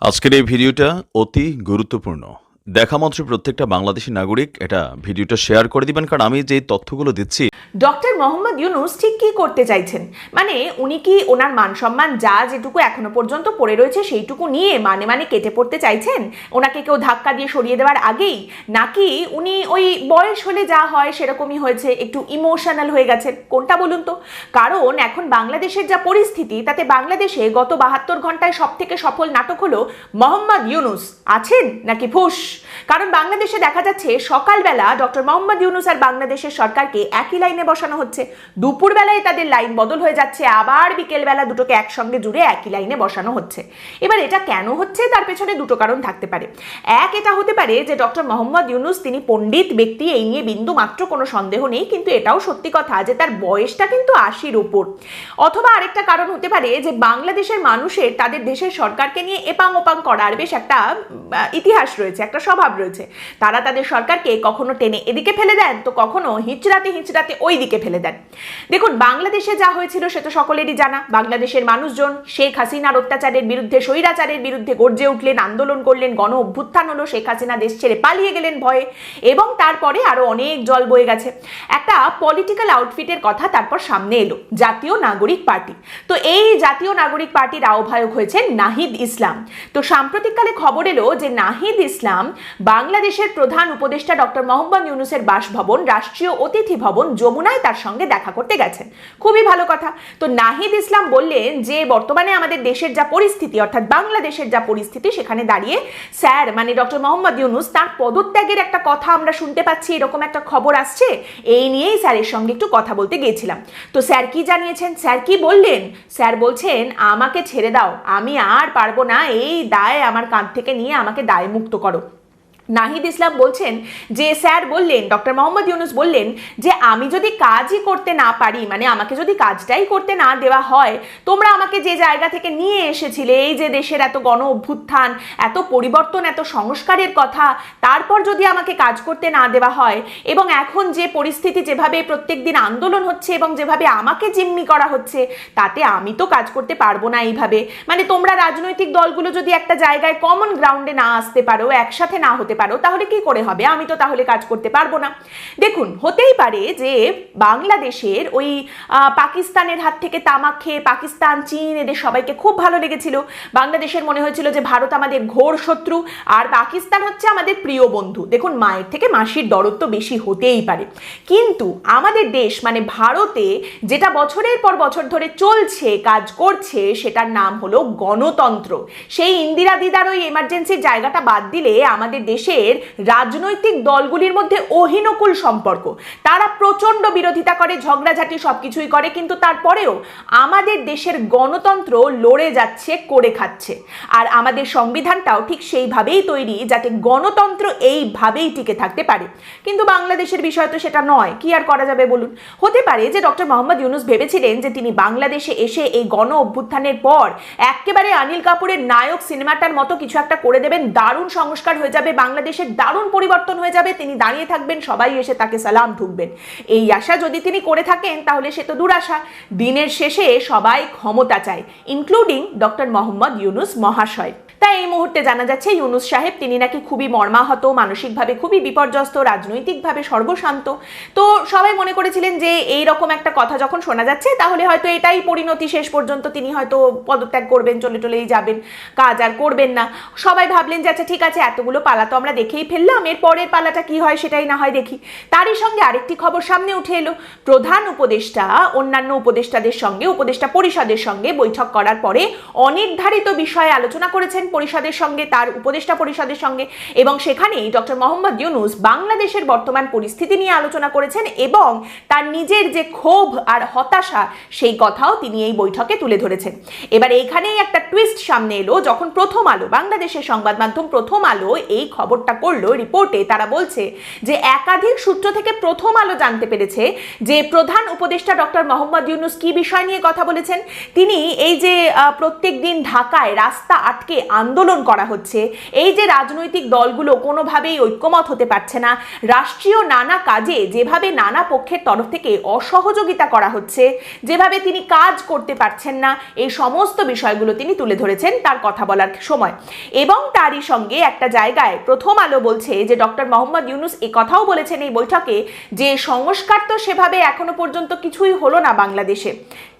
আজকের এই ভিডিওটা অতি গুরুত্বপূর্ণ। দেখা মাত্র প্রত্যেকটা বাংলাদেশি নাগরিক এটা ভিডিওটা শেয়ার করে দিবেন, কারণ আমি যে তথ্যগুলো দিচ্ছি ডক্টর মোহাম্মদ ইউনুস ঠিক কি করতে চাইছেন? মানে উনি কি ওনার মান সম্মান যা যেটুকু এখনও পর্যন্ত পড়ে রয়েছে সেইটুকু নিয়ে মানে মানে কেটে পড়তে চাইছেন? ওনাকে কেউ ধাক্কা দিয়ে সরিয়ে দেওয়ার আগেই? নাকি উনি ওই বয়স হলে যা হয় সেরকমই হয়েছে, একটু ইমোশনাল হয়ে গেছেন কোনটা বলুন তো? কারণ এখন বাংলাদেশের যা পরিস্থিতি, তাতে বাংলাদেশে গত বাহাত্তর ঘন্টায় সব থেকে সফল নাটক হলো মোহাম্মদ ইউনুস। আছেন নাকি ফুস? কারণ বাংলাদেশে দেখা যাচ্ছে সকালবেলা ডক্টর মোহাম্মদ ইউনুস আর বাংলাদেশের সরকারকে একই লাইনে বসানো হচ্ছে। দুপুরবেলায় তাদের লাইন বদল হয়ে যাচ্ছে, আবার বিকেলবেলা দুটোকে একসঙ্গে জুড়ে একই লাইনে বসানো হচ্ছে। এবার এটা কেন হচ্ছে? তার পেছনে দুটো কারণ থাকতে পারে। এক, এটা হতে পারে যে ডক্টর মোহাম্মদ ইউনুস তিনি পণ্ডিত ব্যক্তি, এই নিয়ে বিন্দু মাত্র কোনো সন্দেহ নেই, কিন্তু এটাও সত্যি কথা যে তার বয়সটা কিন্তু আশির উপর। অথবা আরেকটা কারণ হতে পারে যে বাংলাদেশের মানুষের তাদের দেশের সরকারকে নিয়ে এপাং ওপাং করার বেশ একটা ইতিহাস রয়েছে, একটা স্বভাব রয়েছে। তারা তাদের সরকারকে কখনো টেনে এদিকে ফেলে দেন, তো কখনো হিচড়াতে হিচড়াতে ওই দিকে ফেলে দেন। দেখুন, বাংলাদেশে যা হয়েছিল সে তো সকলেরই জানা। বাংলাদেশের মানুষজন শেখ হাসিনার অত্যাচারের বিরুদ্ধে, স্বৈরাচারের বিরুদ্ধে গর্জে উঠলেন, আন্দোলন করলেন, গণ অভ্যুত্থান হলো, শেখ হাসিনা দেশ ছেড়ে পালিয়ে গেলেন ভয়ে। এবং তারপরে আরও অনেক জল বয়ে গেছে। একটা পলিটিক্যাল আউটফিটের কথা তারপর সামনে এলো, জাতীয় নাগরিক পার্টি। তো এই জাতীয় নাগরিক পার্টির আহ্বায়ক হয়েছে নাহিদ ইসলাম। তো সাম্প্রতিককালে খবর এলো যে নাহিদ ইসলাম বাংলাদেশের প্রধান উপদেষ্টা ডক্টর মোহাম্মদ ইউনুসের বাসভবন, রাষ্ট্রীয় অতিথি ভবন যমুনায় তার সঙ্গে দেখা করতে গেছেন খুবই ভালো কথা। তো নাহিদ ইসলাম বললেন যে, বর্তমানে আমাদের দেশের যা পরিস্থিতি, অর্থাৎ বাংলাদেশের যা পরিস্থিতি, সেখানে দাঁড়িয়ে স্যার মানে ডক্টর মোহাম্মদ ইউনুস তার পদত্যাগের একটা কথা আমরা শুনতে পাচ্ছি, এরকম একটা খবর আসছে। এই নিয়েই স্যারের সঙ্গে একটু কথা বলতে গিয়েছিলাম। তো স্যার কি জানিয়েছেন? স্যার কি বললেন? স্যার বলছেন, আমাকে ছেড়ে দাও। আমি আর পারব না। এই দায় আমার কাঁধ থেকে নিয়ে আমাকে দায় মুক্ত করো। নাহিদ ইসলাম বলছেন যে, স্যার বললেন, ডক্টর মোহাম্মদ ইউনুস বললেন যে, আমি যদি কাজই করতে না পারি মানে আমাকে যদি কাজটাই করতে না দেওয়া হয়, তোমরা আমাকে যে জায়গা থেকে নিয়ে এসেছিলে, এই যে দেশের এত গণ অভ্যুত্থান, এত পরিবর্তন, এত সংস্কারের কথা, তারপর যদি আমাকে কাজ করতে না দেওয়া হয়, এবং এখন যে পরিস্থিতি যেভাবে প্রত্যেক দিন আন্দোলন হচ্ছে, এবং যেভাবে আমাকে জিম্মি করা হচ্ছে, তাতে আমি তো কাজ করতে পারব না এইভাবে। মানে তোমরা রাজনৈতিক দলগুলো যদি একটা জায়গায় কমন গ্রাউন্ডে না আসতে পারো, একসাথে না হতে পারো, তাহলে কি করে হবে? আমি তো তাহলে কাজ করতে পারব না। দেখুন, হতেই পারে যে বাংলাদেশের ওই পাকিস্তানের হাত থেকে তামাক খেয়ে পাকিস্তান, চীন এদের সবাইকে খুব ভালো লেগেছিল। বাংলাদেশের মনে হয়েছিল যে ভারত আমাদের ঘোর শত্রু, আর পাকিস্তান হচ্ছে আমাদের প্রিয় বন্ধু। দেখুন, মায়ের থেকে মাসির দরদ তো বেশি হতেই পারে। কিন্তু আমাদের দেশ মানে ভারতে যেটা বছরের পর বছর ধরে চলছে, কাজ করছে, সেটার নাম হলো গণতন্ত্র। সেই ইন্দিরা দিদার ওই এমার্জেন্সির জায়গাটা বাদ দিলে আমাদের দেশের রাজনৈতিক দলগুলির মধ্যে অহিনকুল সম্পর্ক। তারা প্রচণ্ড বিরোধিতা করে, ঝগড়াঝাটি সবকিছুই করে, কিন্তু তারপরেও আমাদের দেশের গণতন্ত্র লড়ে যাচ্ছে, করে খাচ্ছে। আর আমাদের সংবিধানটাও ঠিক সেইভাবেই তৈরি, যাতে গণতন্ত্র এইভাবেই টিকে থাকতে পারে। কিন্তু বাংলাদেশের বিষয় তো সেটা নয়, কি আর করা যাবে বলুন? হতে পারে যে ডক্টর মোহাম্মদ ইউনুস ভেবেছিলেন যে তিনি বাংলাদেশে এসে এই গণ অভ্যুত্থানের পর একেবারে অনিল কাপুরের নায়ক সিনেমাটার মতো কিছু একটা করে দেবেন, দারুণ সংস্কার হয়ে যাবে বাংলাদেশের দারুণ পরিবর্তন হয়ে যাবে, তিনি দাঁড়িয়ে থাকবেন, সবাই এসে তাকে সালাম ঢুকবেন। এই আশা যদি তিনি করে থাকেন, তাহলে সে তো দুরাশা। দিনের শেষে সবাই ক্ষমতা চায় ইনক্লুডিং ডক্টর মোহাম্মদ ইউনুস মহাশয়। তাই এই মুহূর্তে জানা যাচ্ছে ইউনুস সাহেব, তিনি নাকি খুবই মর্মাহত, মানসিকভাবে খুবই বিপর্যস্ত, রাজনৈতিকভাবে সর্বশান্ত। তো সবাই মনে করেছিলেন যে এই রকম একটা কথা যখন শোনা যাচ্ছে, তাহলে হয়তো এটাই পরিণতি শেষ পর্যন্ত তিনি হয়তো পদত্যাগ করবেন, চলে চলেই যাবেন, কাজ আর করবেন না। সবাই ভাবলেন যে আচ্ছা ঠিক আছে, এতগুলো পালা তো আমরা দেখেই ফেললাম এর পরের পালাটা কি হয় সেটাই না হয় দেখি। তারই সঙ্গে আরেকটি খবর সামনে উঠে এলো। প্রধান উপদেষ্টা, অন্যান্য উপদেষ্টাদের সঙ্গে, উপদেষ্টা পরিষদের সঙ্গে বৈঠক করার পরে অনির্ধারিত বিষয়ে আলোচনা করেছেন। পরিষদের সঙ্গে, তার উপদেষ্টা পরিষদের সঙ্গে এবং সেখানেই ডক্টর মোহাম্মদ ইউনুস বাংলাদেশের বর্তমান পরিস্থিতি নিয়ে আলোচনা করেছেন এবং তার নিজের যে ক্ষোভ আর হতাশা, সেই কথাও তিনি এই বৈঠকে তুলে ধরেছেন। এবার এখানেই একটা টুইস্ট সামনে এলো, যখন প্রথম আলো, বাংলাদেশের সংবাদ মাধ্যম প্রথম আলো এই খবরটা করল, রিপোর্টে তারা বলছে যে একাধিক সূত্র থেকে প্রথম আলো জানতে পেরেছে যে প্রধান উপদেষ্টা ডক্টর মোহাম্মদ ইউনুস কি বিষয় নিয়ে কথা বলেছেন। তিনি এই যে প্রত্যেক দিন ঢাকায় রাস্তা আটকে আন্দোলন করা হচ্ছে। এই যে রাজনৈতিক দলগুলো কোনোভাবেই ঐক্যমত হতে পারছে না, রাষ্ট্রীয় নানা কাজে যেভাবে নানা পক্ষের তরফ থেকে অসহযোগিতা করা হচ্ছে, যেভাবে তিনি কাজ করতে পারছেন না, এই সমস্ত বিষয়গুলো তিনি তুলে ধরেছেন তার কথা বলার সময়। এবং তারই সঙ্গে একটা জায়গায় প্রথম আলো বলছে যে ডক্টর মোহাম্মদ ইউনুস এ কথাও বলেছেন এই বৈঠকে যে সংস্কার তো সেভাবে এখনও পর্যন্ত কিছুই হলো না বাংলাদেশে।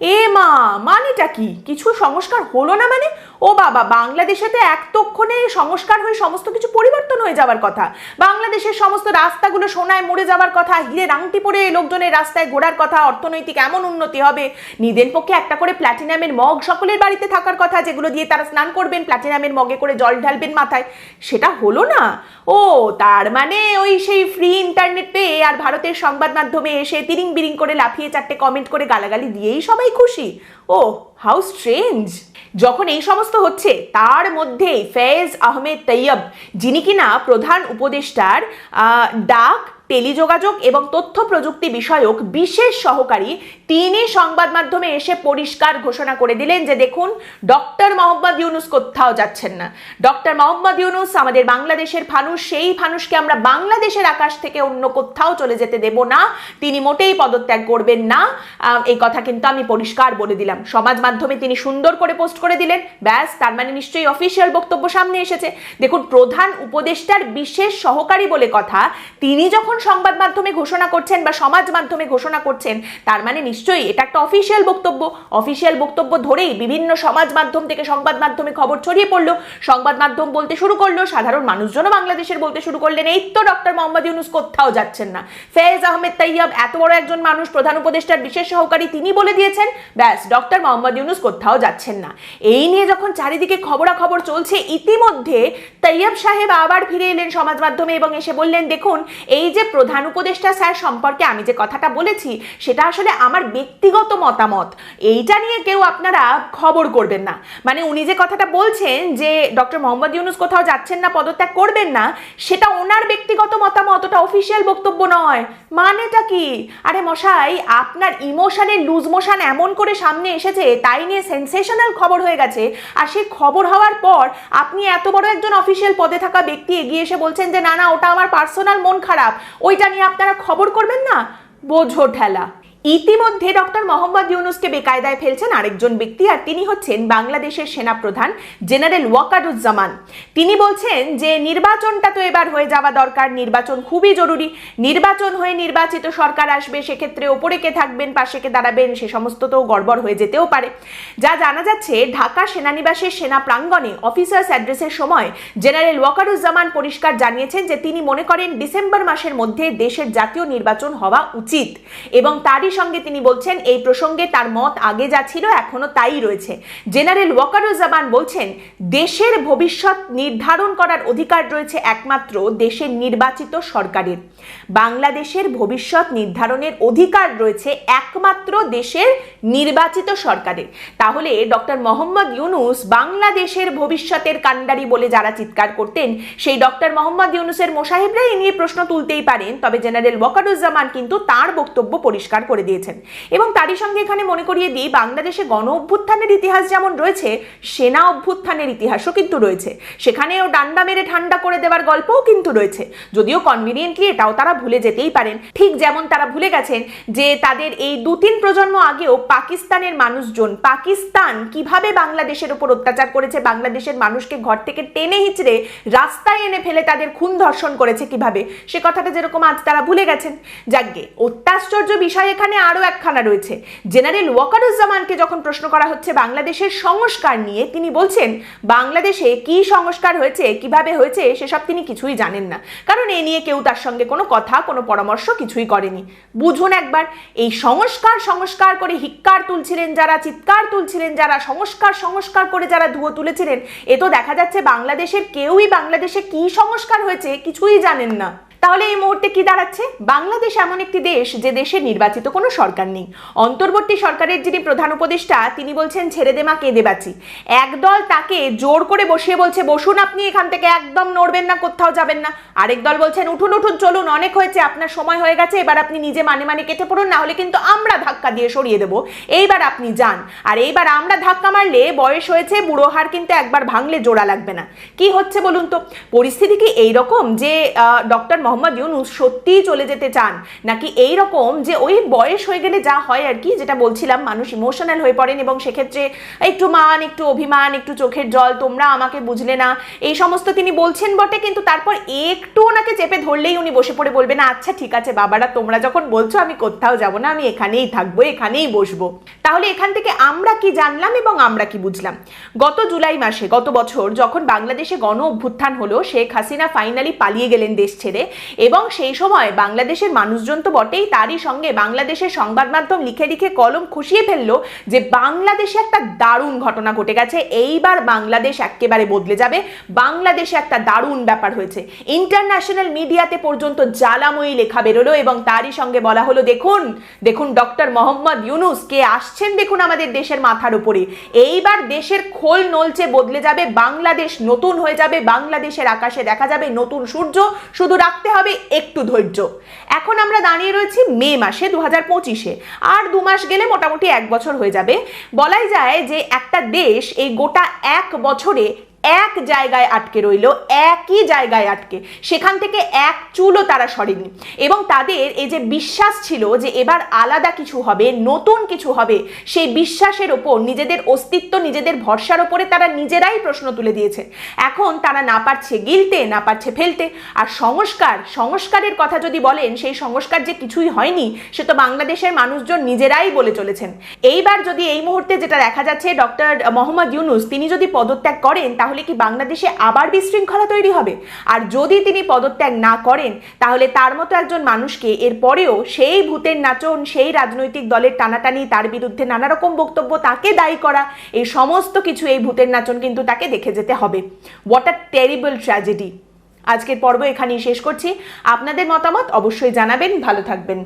এ মা, মানেটা কি? কিছু সংস্কার হলো না মানে? ও বাবা, বাংলাদেশেতে এক তক্ষণে সংস্কার হয়ে সমস্ত কিছু পরিবর্তন হয়ে যাওয়ার কথা। বাংলাদেশের সমস্ত রাস্তাগুলো সোনায় মরে যাওয়ার কথা, হিরে রাংটি পরে লোকজনের রাস্তায় ঘোরার কথা, অর্থনৈতিক এমন উন্নতি হবে। নিদেন পক্ষে একটা করে প্ল্যাটিনামের মগ সকলের বাড়িতে থাকার কথা, যেগুলো দিয়ে তারা স্নান করবেন প্ল্যাটিনামের মগে করে জল ঢালবেন মাথায়। সেটা হলো না? ও, তার মানে ওই সেই ফ্রি ইন্টারনেট পেয়ে আর ভারতের সংবাদ মাধ্যমে এসে তিরিং বিরিং করে লাফিয়ে চারটে কমেন্ট করে গালাগালি দিয়েই সবাই খুশি। ও হাউ স্ট্রেঞ্জ যখন এই সমস্ত হচ্ছে, তার মধ্যে ফেজ আহমেদ তৈয়ব, যিনি কিনা প্রধান উপদেষ্টার ডাক টেলিযোগাযোগ এবং তথ্য প্রযুক্তি বিষয়ক বিশেষ সহকারী তিনি সংবাদ মাধ্যমে এসে পরিষ্কার ঘোষণা করে দিলেন যে দেখুন, ডক্টর মোহাম্মদ ইউনুস কোথাও যাচ্ছেন না। ডক্টর মোহাম্মদ ইউনুস আমাদের বাংলাদেশের ফানুস সেই ফানুসকে আমরা বাংলাদেশের আকাশ থেকে অন্য কোথাও চলে যেতে দেব না। তিনি মোটেই পদত্যাগ করবেন না। এই কথা কিন্তু আমি পরিষ্কার বলে দিলাম। সমাজ মাধ্যমে তিনি সুন্দর করে পোস্ট করে দিলেন। ব্যাস, তার মানে নিশ্চয়ই অফিসিয়াল বক্তব্য সামনে এসেছে। দেখুন, প্রধান উপদেষ্টার বিশেষ সহকারী বলে কথা, তিনি যখন সংবাদ মাধ্যমে ঘোষণা করছেন বা সমাজ মাধ্যমে ঘোষণা করছেন, তার মানে নিশ্চয়ই এটা একটা অফিসিয়াল বক্তব্য। অফিসিয়াল বক্তব্য ধরেই বিভিন্ন সমাজ মাধ্যম থেকে সংবাদ মাধ্যমে খবর ছড়িয়ে পড়ল। সংবাদ মাধ্যম বলতে শুরু করল, সাধারণ মানুষজনও বাংলাদেশের বলতে শুরু করলেন, এই তো ডক্টর মোহাম্মদ ইউনুস কোথাও যাচ্ছেন না। ফেজ আহমেদ তাইয়াব এত বড় একজন মানুষ, প্রধান উপদেষ্টার বিশেষ সহকারী তিনি বলে দিয়েছেন, ব্যাস ডক্টর মোহাম্মদ ইউনুস কোথাও যাচ্ছেন না। এই নিয়ে যখন চারিদিকে খবরাখবর চলছে, ইতিমধ্যে তৈয়ব সাহেব আবার ফিরে এলেন সমাজ মাধ্যমে এবং এসে বললেন, দেখুন, এই যে প্রধান উপদেষ্টা স্যার সম্পর্কে আমি যে কথাটা বলেছি, সেটা আসলে আমার ব্যক্তিগত মতামত। এইটা নিয়ে কেউ আপনারা খবর করবেন না। মানে উনি যে কথাটা বলছেন যে ডক্টর মোহাম্মদ ইউনুস কোথাও যাচ্ছেন না, পদত্যাগ করবেন না, সেটা ওনার ব্যক্তিগত মতামত, ওটা অফিসিয়াল বক্তব্য নয়। মানেটা কি? আরে মশাই, আপনার ইমোশনের লুজ মোশন এমন করে সামনে এসেছে, তাই নিয়ে সেন্সেশনাল খবর হয়ে গেছে। আর সেই খবর হওয়ার পর আপনি এত বড় একজন অফিসিয়াল পদে থাকা ব্যক্তি এগিয়ে এসে বলছেন যে, না না, ওটা আমার পার্সোনাল মন খারাপ। ওইটা নিয়ে আপনারা খবর করবেন না? বোঝো ঠেলা। ইতিমধ্যে ডক্টর মোহাম্মদ ইউনুসকে বেকায়দায় ফেলছেন আরেকজন ব্যক্তি, আর তিনি হচ্ছেন বাংলাদেশের সেনাপ্রধান জেনারেল ওয়াকারুজ্জামান। তিনি বলছেন যে, নির্বাচনটা তো এবার হয়ে যাওয়া দরকার, নির্বাচন খুবই জরুরি। নির্বাচন হয়ে নির্বাচিত সরকার আসবে, সেক্ষেত্রে ওপরে কে থাকবেন, পাশে কে দাঁড়াবেন, সে সমস্ত তো গড়বড় হয়ে যেতেও পারে। যা জানা যাচ্ছে, ঢাকা সেনানিবাসের সেনা প্রাঙ্গণে অফিসার্স অ্যাড্রেসের সময় জেনারেল ওয়াকারুজ্জামান পরিষ্কার জানিয়েছেন যে, তিনি মনে করেন ডিসেম্বর মাসের মধ্যে দেশের জাতীয় নির্বাচন হওয়া উচিত এবং তারই সঙ্গে তিনি বলছেন, এই প্রসঙ্গে তার মত আগে যা ছিল এখনও তাই রয়েছে। জেনারেল ওয়াকারুজ্জামান বলছেন, দেশের ভবিষ্যৎ নির্ধারণ করার অধিকার রয়েছে একমাত্র দেশের নির্বাচিত সরকারের। বাংলাদেশের ভবিষ্যৎ নির্ধারণের অধিকার রয়েছে একমাত্র দেশের নির্বাচিত সরকারের। তাহলে ডক্টর মোহাম্মদ ইউনুস বাংলাদেশের ভবিষ্যতের কাণ্ডারি বলে যারা চিৎকার করতেন, সেই ডক্টর মোহাম্মদ ইউনুসের মোসাহিবরা এই নিয়ে প্রশ্ন তুলতেই পারেন। তবে জেনারেল ওয়াকারুজ্জামান কিন্তু তার বক্তব্য পরিষ্কার করে দিয়েছেন। এবং তারই সঙ্গে এখানে মনে করিয়ে দিই, বাংলাদেশে গণ অভ্যুত্থানের ইতিহাস যেমন রয়েছে, সেনা অভ্যুত্থানের ইতিহাসও কিন্তু রয়েছে। সেখানেও ডান্ডা মেরে ঠান্ডা করে দেওয়ার গল্পও কিন্তু রয়েছে। যদিও কনভিনিয়েন্টলি এটাও তারা ভুলে যেতেই পারেন। ঠিক যেমন তারা ভুলে গেছেন যে তাদের এই দু তিন প্রজন্ম আগেও পাকিস্তানের মানুষজন, পাকিস্তান কীভাবে বাংলাদেশের উপর অত্যাচার করেছে, বাংলাদেশের মানুষকে ঘর থেকে টেনে হিচড়ে রাস্তায় এনে ফেলে তাদের খুন ধর্ষণ করেছে কীভাবে, সে কথাটা যেরকম আজ তারা ভুলে গেছেন। যাকগে অত্যাশ্চর্য বিষয় এখানে আরও একখানা রয়েছে। জেনারেল ওয়াকারুজ্জামানকে যখন প্রশ্ন করা হচ্ছে বাংলাদেশের সংস্কার নিয়ে, তিনি বলছেন, বাংলাদেশে কি সংস্কার হয়েছে, কীভাবে হয়েছে, সেসব তিনি কিছুই জানেন না। কারণ এ নিয়ে কেউ তার সঙ্গে কোনো কথা, কোনো পরামর্শ কিছুই করেনি। বুঝুন একবার, এই সংস্কার সংস্কার করে হিক্কার তুলছিলেন যারা, চিৎকার তুলছিলেন যারা, সংস্কার সংস্কার করে যারা ধুয়ো তুলেছিলেন, এ তো দেখা যাচ্ছে বাংলাদেশের কেউই বাংলাদেশে কি সংস্কার হয়েছে কিছুই জানেন না। তাহলে এই মুহূর্তে কি দাঁড়াচ্ছে? বাংলাদেশ এমন একটি দেশ যে দেশে নির্বাচিত কোনো সরকার নেই। অন্তর্বর্তী সরকারের যিনি প্রধান উপদেষ্টা, তিনি বলছেন, ছেড়ে দে মা, কেঁদে বাঁচি। একদল তাকে জোর করে বসিয়ে বলছে, বসুন আপনি এখান থেকে, একদম নড়বেন না, কোথাও যাবেন না। আরেক দল বলছেন, উঠুন উঠুন, চলুন, অনেক হয়েছে, আপনার সময় হয়ে গেছে, এবার আপনি নিজে মানে মানে কেটে পড়ুন, না হলে কিন্তু আমরা ধাক্কা দিয়ে সরিয়ে দেবো। এইবার আপনি যান। আর এইবার আমরা ধাক্কা মারলে বয়স হয়েছে, বুড়ো হার কিন্তু একবার ভাঙলে জোড়া লাগবে না। কি হচ্ছে বলুন তো? পরিস্থিতি কি এইরকম যে ডক্টর মোহাম্মদ ইউনুস সত্যিই চলে যেতে চান? নাকি এই রকম যে ওই বয়স হয়ে গেলে যা হয় আর কি, যেটা বলছিলাম, মানুষ ইমোশনাল হয়ে পড়েন এবং সেক্ষেত্রে একটু মান, একটু অভিমান, একটু চোখের জল, তোমরা আমাকে বুঝলে না, এই সমস্ত তিনি বলছেন বটে, কিন্তু তারপর একটু ওনাকে চেপে ধরলেই উনি বসে পড়ে বলবেন আচ্ছা ঠিক আছে বাবারা, তোমরা যখন বলছো আমি কোথাও যাব না, আমি এখানেই থাকব, এখানেই বসবো। তাহলে এখান থেকে আমরা কি জানলাম এবং আমরা কি বুঝলাম? গত জুলাই মাসে, গত বছর যখন বাংলাদেশে গণ অভ্যুত্থান হলো, শেখ হাসিনা ফাইনালি পালিয়ে গেলেন দেশ ছেড়ে এবং সেই সময় বাংলাদেশের মানুষজন তো বটেই তারই সঙ্গে বাংলাদেশের সংবাদ মাধ্যম লিখে লিখে কলম খুশিয়ে ফেলল যে বাংলাদেশে একটা দারুণ ঘটনা ঘটে গেছে। এইবার বাংলাদেশ একেবারে বদলে যাবে। বাংলাদেশে একটা দারুণ ব্যাপার হয়েছে। ইন্টারন্যাশনাল মিডিয়াতে পর্যন্ত জ্বালাময়ী লেখা বেরোলো এবং তারই সঙ্গে বলা হলো, দেখুন দেখুন ডক্টর মোহাম্মদ ইউনুস, কে আসছেন দেখুন আমাদের দেশের মাথার উপরে। এইবার দেশের খোল নলচে বদলে যাবে। বাংলাদেশ নতুন হয়ে যাবে। বাংলাদেশের আকাশে দেখা যাবে নতুন সূর্য। শুধু রাখতে হবে একটু ধৈর্য। এখন আমরা দাঁড়িয়ে রয়েছি মে মাসে দু হাজার পঁচিশে। আর দু মাস গেলে মোটামুটি এক বছর হয়ে যাবে। বলাই যায় যে একটা দেশ এই গোটা এক বছরে এক জায়গায় আটকে রইল, একই জায়গায় আটকে। সেখান থেকে এক চুলও তারা সরেনি। এবং তাদের এই যে বিশ্বাস ছিল যে এবার আলাদা কিছু হবে, নতুন কিছু হবে, সেই বিশ্বাসের ওপর নিজেদের অস্তিত্ব, নিজেদের ভরসার ওপরে তারা নিজেরাই প্রশ্ন তুলে দিয়েছে। এখন তারা না পারছে গিলতে, না পারছে ফেলতে। আর সংস্কার, সংস্কারের কথা যদি বলেন, সেই সংস্কার যে কিছুই হয়নি, সে তো বাংলাদেশের মানুষজন নিজেরাই বলে চলেছেন। এইবার যদি এই মুহূর্তে যেটা দেখা যাচ্ছে, ডক্টর মোহাম্মদ ইউনুস, তিনি যদি পদত্যাগ করেন তাহলে কি বাংলাদেশে আবার বিশৃঙ্খলা তৈরি হবে? আর যদি তিনি পদত্যাগ না করেন, তাহলে তার মতো একজন মানুষকে এরপরেও সেই ভূতের নাচন, সেই রাজনৈতিক দলের টানাটানি, তার বিরুদ্ধে নানা রকম বক্তব্য তাকে দায়ী করা, এই সমস্ত কিছু এই ভূতের নাচন কিন্তু তাকে দেখে যেতে হবে। হোয়াট আ টেরিবল ট্র্যাজেডি আজকের পর্ব এখানেই শেষ করছি। আপনাদের মতামত অবশ্যই জানাবেন। ভালো থাকবেন।